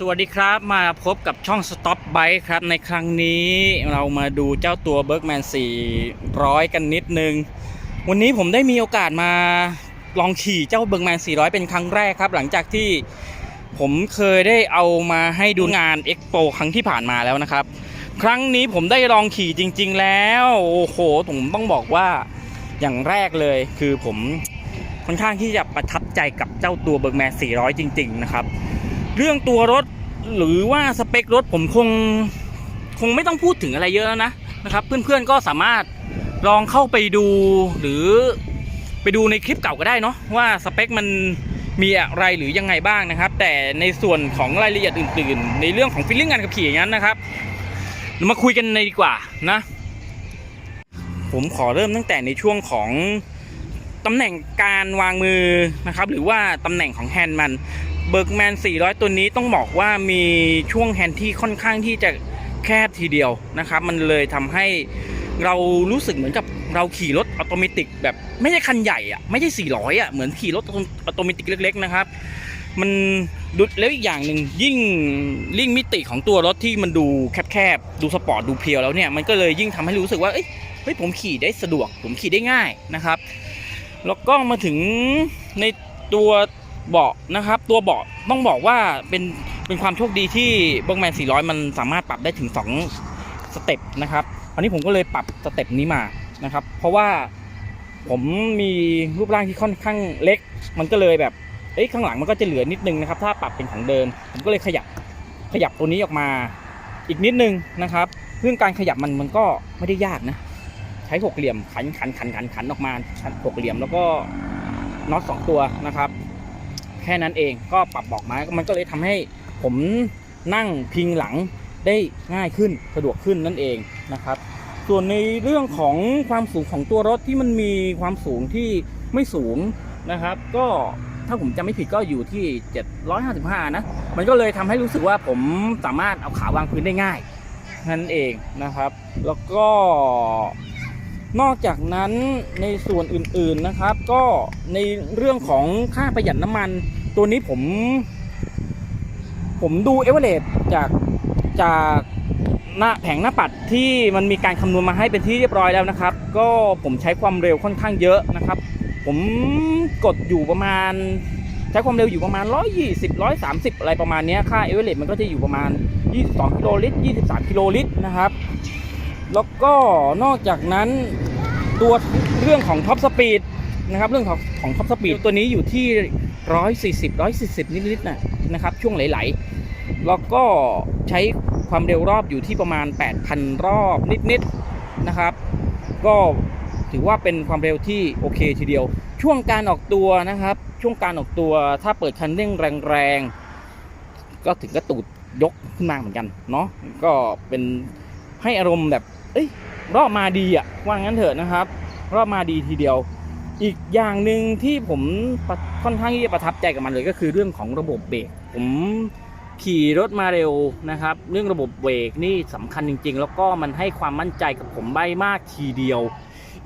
สวัสดีครับมาพบกับช่อง Stop Bike ครับ ในครั้งนี้เรามาดูเจ้าตัว Bergman 400 กันนิดนึง วันนี้ผมได้มีโอกาสมาลองขี่เจ้า Bergman 400 เป็นครั้งแรกครับ หลังจากที่ผมเคยได้เอามาให้ดูงาน Expo ครั้งที่ผ่านมาแล้วนะครับ ครั้งนี้ผมได้ลองขี่จริง ๆ แล้ว โอ้โหผมต้องบอกว่าอย่างแรกเลยคือผมค่อนข้างที่จะประทับใจกับเจ้าตัว Bergman 400 จริง ๆ นะครับ เรื่องตัวรถหรือว่าสเปครถผมคงคงไม่ต้องพูดถึงอะไรเยอะแล้วนะนะครับ เพื่อนๆก็สามารถลองเข้าไปดูหรือไปดูในคลิปเก่าก็ได้เนาะว่าสเปคมันมีอะไรหรือยังไงบ้างนะครับ แต่ในส่วนของรายละเอียดอื่น ๆ ในเรื่องของฟีลลิ่งงานขับขี่อย่างนั้นนะครับเรามาคุยกันในดีกว่านะ ผมขอเริ่มตั้งแต่ในช่วงของ ตำแหน่งการวางมือนะครับ หรือว่าตำแหน่งของแฮนด์มันเบิร์กแมน 400 ตัวนี้ต้องบอกว่ามีช่วงแฮนด์ที่ค่อนข้างที่จะแคบทีเดียวนะครับ มันเลยทำให้เรารู้สึกเหมือนกับเราขี่รถออโตเมติแบบไม่ใช่คันใหญ่อะไม่ใช่ 400อะเหมือนขี่รถออโตเมติเล็ก ๆ นะครับ มันดุดแล้วอีกอย่างหนึ่งยิ่งลิ่งมิติของตัวรถที่มันดูแคบๆดูสปอร์ตดูเพียวแล้วเนี่ยมันก็เลยยิ่งทำให้รู้สึกว่าเฮ้ยผมขี่ได้สะดวก ผมขี่ได้ง่ายนะครับ แล้วก็มาถึงในตัวเบาะนะครับ ตัวเบาะต้องบอกว่าเป็นเป็นความโชคดีที่เบิร์กแมน400 มันสามารถปรับได้ถึง 2 สเต็ปนะครับอันนี้ผมก็เลยปรับสเต็ปนี้มานะครับ เพราะว่าผมมีรูปร่างที่ค่อนข้างเล็ก มันก็เลยแบบเอ้ยข้างหลังมันก็จะเหลือนิดนึงนะครับ ถ้าปรับเป็นของเดิมผมก็เลยขยับขยับตัวนี้ออกมาอีกนิดนึงนะครับเรื่องการขยับมันมันก็ไม่ได้ยากนะ ใช้หกเหลี่ยมขันขันขันขันขันออกมาหกเหลี่ยมแล้วก็น็อตสองตัวนะครับ แค่นั้นเองก็ปรับบอกมามันก็เลยทำให้ผมนั่งพิงหลังได้ง่ายขึ้นสะดวกขึ้นนั่นเองนะครับ ส่วนในเรื่องของความสูงของตัวรถที่มันมีความสูงที่ไม่สูงนะครับ ก็ถ้าผมจำไม่ผิดก็อยู่ที่ 755 นะ มันก็เลยทำให้รู้สึกว่าผมสามารถเอาขาวางพื้นได้ง่ายนั่นเองนะครับ แล้วก็ นอกจากนั้นในส่วนอื่นๆนะครับ ก็ในเรื่องของค่าประหยัดน้ำมัน ตัวนี้ผม ผมดูเอเวอเรจากจากหน้าแผงหน้าปัดที่มันมีการคำนวณมาให้เป็นที่เรียบร้อยแล้วนะครับ ก็ผมใช้ความเร็วค่อนข้างเยอะนะครับ ผมกดอยู่ประมาณ ใช้ความเร็วอยู่ประมาณ 120 130 อะไรประมาณนี้ค่าเอเวอเรมันก็จะอยู่ประมาณ 22 กิโลลิตร 23 กิโลลิตรนะครับ แล้วก็นอกจากนั้นตัวเรื่องของท็อปสปีดนะครับเรื่องของของท็อปสปีดตัวนี้อยู่ที่ 140 140 นิดๆนะนะครับ ช่วงไหลๆแล้วก็ใช้ความเร็วรอบอยู่ที่ประมาณ 8,000 รอบนิดๆนะครับ ก็ถือว่าเป็นความเร็วที่โอเคทีเดียว ช่วงการออกตัวนะครับ ช่วงการออกตัวถ้าเปิดคันเร่งแรงๆ ก็ถึงกระตูดยกขึ้นมาเหมือนกันเนาะก็เป็นให้อารมณ์แบบ เอ้ยรอบมาดีอะว่างั้นเถอะนะครับ รอบมาดีทีเดียว อีกอย่างหนึ่งที่ผมค่อนข้างที่จะประทับใจกับมันเลยก็คือเรื่องของระบบเบรกผมขี่รถมาเร็วนะครับ เรื่องระบบเบรกนี่สำคัญจริง ๆ แล้วก็มันให้ความมั่นใจกับผมใบมากทีเดียว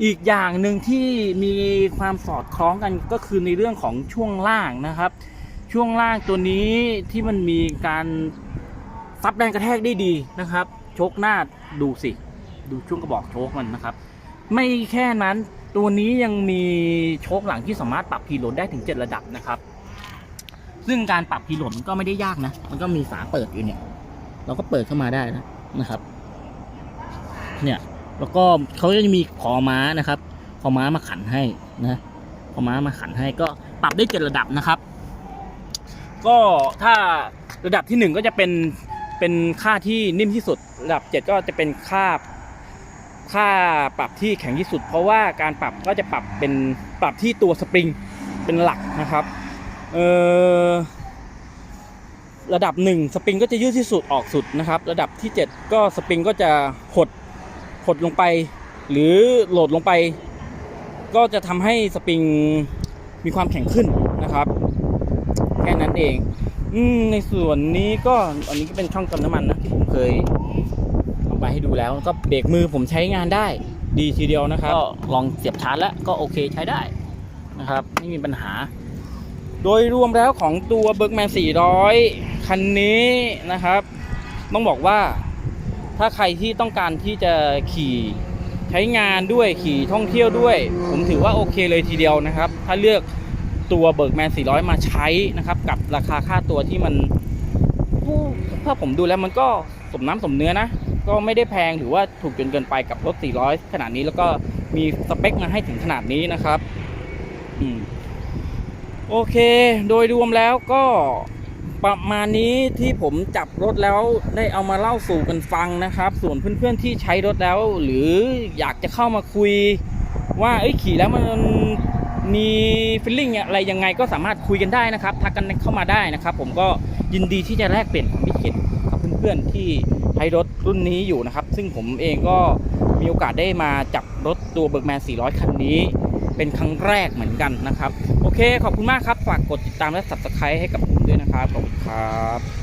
อีกอย่างหนึ่งที่มีความสอดคล้องกันก็คือในเรื่องของช่วงล่างนะครับ ช่วงล่างตัวนี้ที่มันมีการซับแรงกระแทกได้ดีนะครับชคหน้าดูสิ ดูช่วงกระบอกโชคมันนะครับ ไม่แค่นั้นตัวนี้ยังมีโชคหลังที่สามารถปรับพีโหลดได้ถึง 7 ระดับนะครับ ซึ่งการปรับพีโหลดมันก็ไม่ได้ยากนะ มันก็มีฝาเปิดอยู่เนี่ย เราก็เปิดเข้ามาได้นะนะครับ เนี่ยแล้วก็เขาจะมีคอม้านะครับคอม้ามาขันให้นะคอม้ามาขันให้ก็ปรับได้เจ็ดระดับนะครับ ก็ถ้าระดับที่หนึ่งก็จะเป็นเป็นค่าที่นิ่มที่สุด ระดับเจ็ดก็จะเป็นค่า ค่าปรับที่แข็งที่สุด เพราะว่าการปรับก็จะปรับเป็นปรับที่ตัวสปริงเป็นหลักนะครับเออระดับหนึ่งสปริงก็จะยืดที่สุดออกสุดนะครับ ระดับที่ 7 ก็สปริงก็จะหดหดลงไป หรือโหลดลงไป ก็จะทำให้สปริงมีความแข็งขึ้นนะครับ แค่นั้นเองอในส่วนนี้ก็อันนี้ก็เป็นช่องเติมน้ำมันนะที่ผมเคย เอาไปให้ดูแล้วก็เบรกมือผมใช้งานได้ ดีทีเดียวนะครับ ก็ลองเสียบชาร์จแล้วก็โอเคใช้ได้นะครับไม่มีปัญหา โดยรวมแล้วของตัวเบิร์กแมน400 คันนี้นะครับ ต้องบอกว่าถ้าใครที่ต้องการที่จะขี่ใช้งานด้วยขี่ท่องเที่ยวด้วย ผมถือว่าโอเคเลยทีเดียวนะครับ ถ้าเลือกตัวเบิร์กแมน400 มาใช้นะครับ กับราคาค่าตัวที่มันถ้าผมดูแล้วมันก็สมน้ำสมเนื้อนะ ก็ไม่ได้แพงหรือว่าถูกจนเกินไปกับรถ 400 ขนาดนี้แล้วก็มีสเปคมาให้ถึงขนาดนี้นะครับอืมโอเค โดยรวมแล้วก็ประมาณนี้ที่ผมจับรถแล้วได้เอามาเล่าสู่กันฟังนะครับ ส่วนเพื่อนๆที่ใช้รถแล้ว หรืออยากจะเข้ามาคุย ว่าเอ้ยขี่แล้วมันมีฟีลลิ่งอะไรยังไงก็สามารถคุยกันได้นะครับทักกันเข้ามาได้นะครับ ผมก็ยินดีที่จะแลกเปลี่ยนความคิดเห็นกับเพื่อนๆที่ ช้รถรุ่นนี้อยู่นะครับ ซึ่งผมเองก็มีโอกาสได้มาจับรถตัวเบิร์กแมน 400 คันนี้ เป็นครั้งแรกเหมือนกันนะครับ โอเค ขอบคุณมากครับ ฝากกดติดตามและ subscribe ให้กับผมด้วยนะครับ ขอบคุณครับ